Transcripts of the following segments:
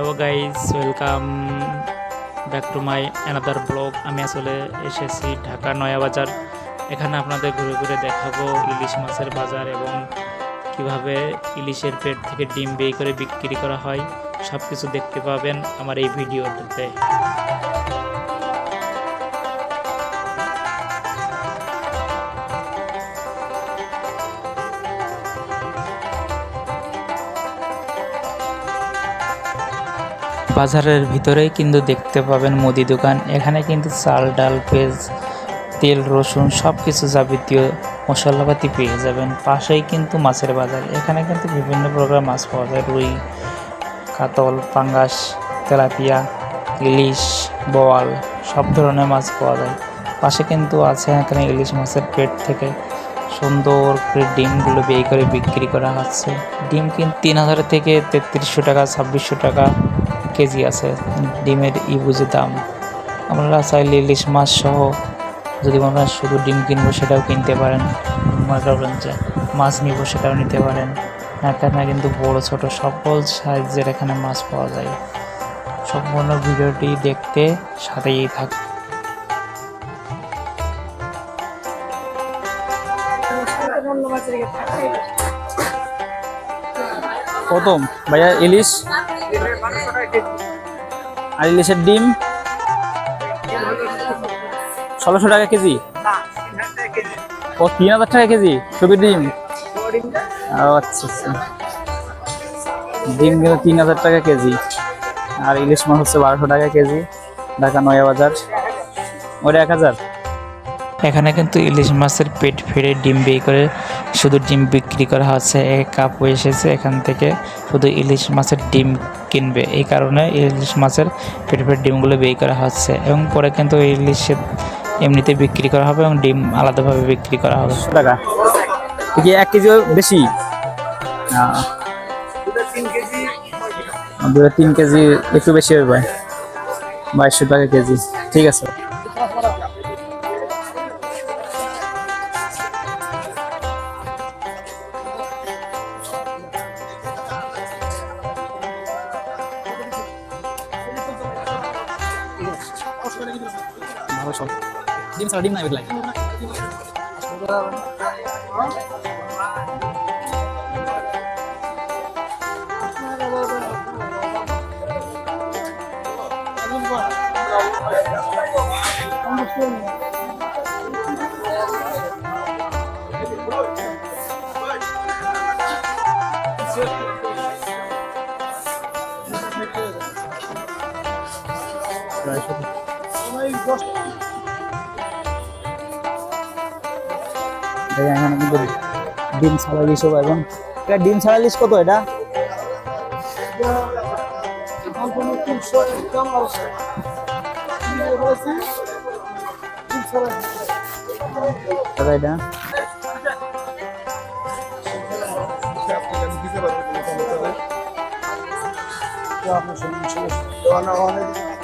Hello guys welcome back to my another blog আমি আসলে এসেছি ঢাকা নয়াবাজার। এখানে আপনাদের ঘুরে ঘুরে দেখাবো ইলিশ মাছের বাজার এবং কীভাবে ইলিশের পেট থেকে ডিম বের করে বিক্রি করা হয়। সব কিছু দেখতে পাবেন আমার এই ভিডিওতে। বাজারের ভিতরেই কিন্তু দেখতে পাবেন মুদি দোকান। এখানে কিন্তু চাল, ডাল পেঁয়াজ তেল, রসুন সব কিছু যাবতীয় মশলাপাতি পেয়ে যাবেন। পাশেই কিন্তু মাছের বাজার। এখানে কিন্তু বিভিন্ন প্রকার মাছ পাওয়া যায়। রুই, কাতল, পাঙ্গাস, তেলাপিয়া, ইলিশ, বোয়াল সব ধরনের মাছ পাওয়া যায়। পাশে কিন্তু আছে এখানে ইলিশ মাছের পেট থেকে সুন্দর করে ডিমগুলো বের করে বিক্রি করা হচ্ছে। ডিম কিন্তু তিন হাজার থেকে তেত্রিশশো টাকা, ছাব্বিশশো টাকা কেজি আছে, ডিমের ই বুঝে দাম। আপনারা চাইলে ইলিশ মাছ সহ যদি আপনারা শুধু ডিম কিনবো সেটাও কিনতে পারেন। যে মাছ নিব সেটাও নিতে পারেন। এখানে কিন্তু বড়, ছোট, সকল সাইজের এখানে মাছ পাওয়া যায়। সম্পূর্ণ ভিডিওটি দেখতে সাথেই থাক প্রথম, ভাইয়া ইলিশ আর ইলিশের ডিম। ষোলোশো টাকা কেজি? ও, তিন হাজার টাকা কেজি? শুধু ডিম? আচ্ছা আচ্ছা। ডিম গেলে তিন হাজার টাকা কেজি। আর ইলিশ মাছ হচ্ছে বারোশো টাকা কেজি, ঢাকা নয়া বাজার। ওটা এক হাজার? এখানে কিন্তু ইলিশ মাছের পেট ফেড়ে ডিম বের করে, শুধু ডিম বিক্রি করা হচ্ছে, এক কাপও এসেছে এখান থেকে। শুধু ইলিশ মাছের ডিম কিনবে, এই কারণে ইলিশ মাছের পেট ফেড়ে ডিমগুলো বের করা হচ্ছে। এবং পরে কিন্তু ইলিশের এমনিতে বিক্রি করা হবে এবং ডিম আলাদাভাবে বিক্রি করা হবে। টাকা। এক কেজি বেশি? দুটো তিন কেজি একটু বেশি হবে বাইশশো টাকা কেজি। ঠিক আছে। ভালো চল ডিম ছাড়া ডিম নাই বেগলাই দেখেন এখানে কিন্তু ডিম ছাড়া ইলিশ হবে এটা ডিম ছাড়া কত এটা? এটা?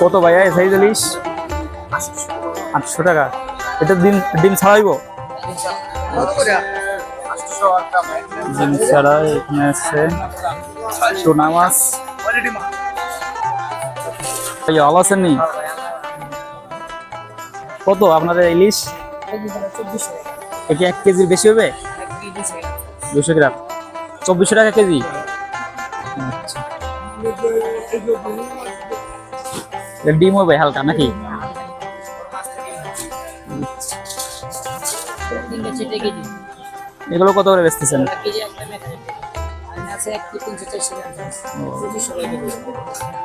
কত ভাইয়া এই সাইজ ইলিশ আটশো টাকা। এটা ডিম ডিম ছাড়াইব ডিম ছাড়া এখানে আছে সোনা মাছ এই ভালো আছেন নি? কত আপনাদের ইলিশ এটা এক কেজির বেশি হবে? দুশো গ্রাম। চব্বিশশো টাকা কেজি? ডিম হবে হালকা নাকি? এগুলো কত করে বেচতেছেন?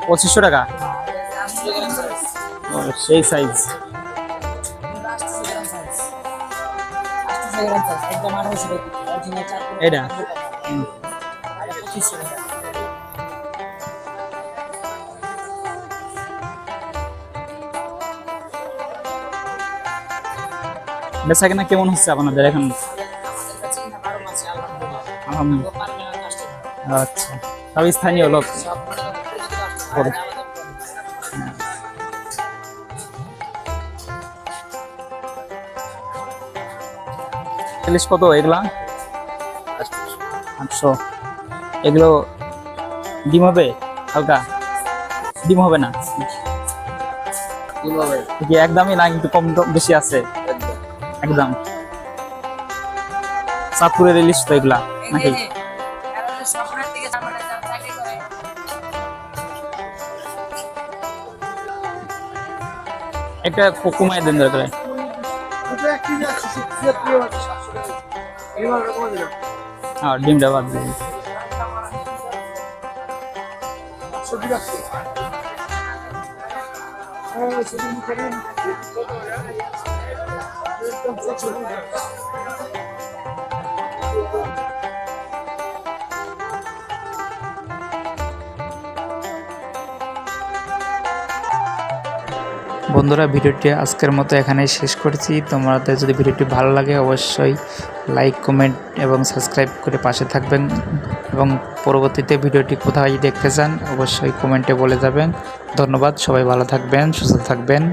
পঁচিশশো টাকা? সেই সাইজ এটা বেচা কেনা কেমন হচ্ছে আপনাদের এখন? আচ্ছা। সব স্থানীয় লোক। ইলিশ কত এগুলা? আটশো। এগুলো ডিম হবে? হালকা। ডিম হবে না? কি একদমই না কিন্তু কম বেশি আছে। একদম। চাঁদপুরের ইলিশ তো এগুলা নাকি? একটা ক- কমায় দেন দরকার। ডিমটা বাদ দিন। বন্ধুরা, ভিডিওটি আজকের মতো এখানেই শেষ করছি। তোমাদের যদি ভিডিওটি ভালো লাগে, অবশ্যই লাইক কমেন্ট এবং সাবস্ক্রাইব করে পাশে থাকবেন এবং পরবর্তীতে ভিডিওটি কোথায় দেখতে চান, অবশ্যই কমেন্টে বলে যাবেন। ধন্যবাদ, সবাই ভালো থাকবেন, সুস্থ থাকবেন।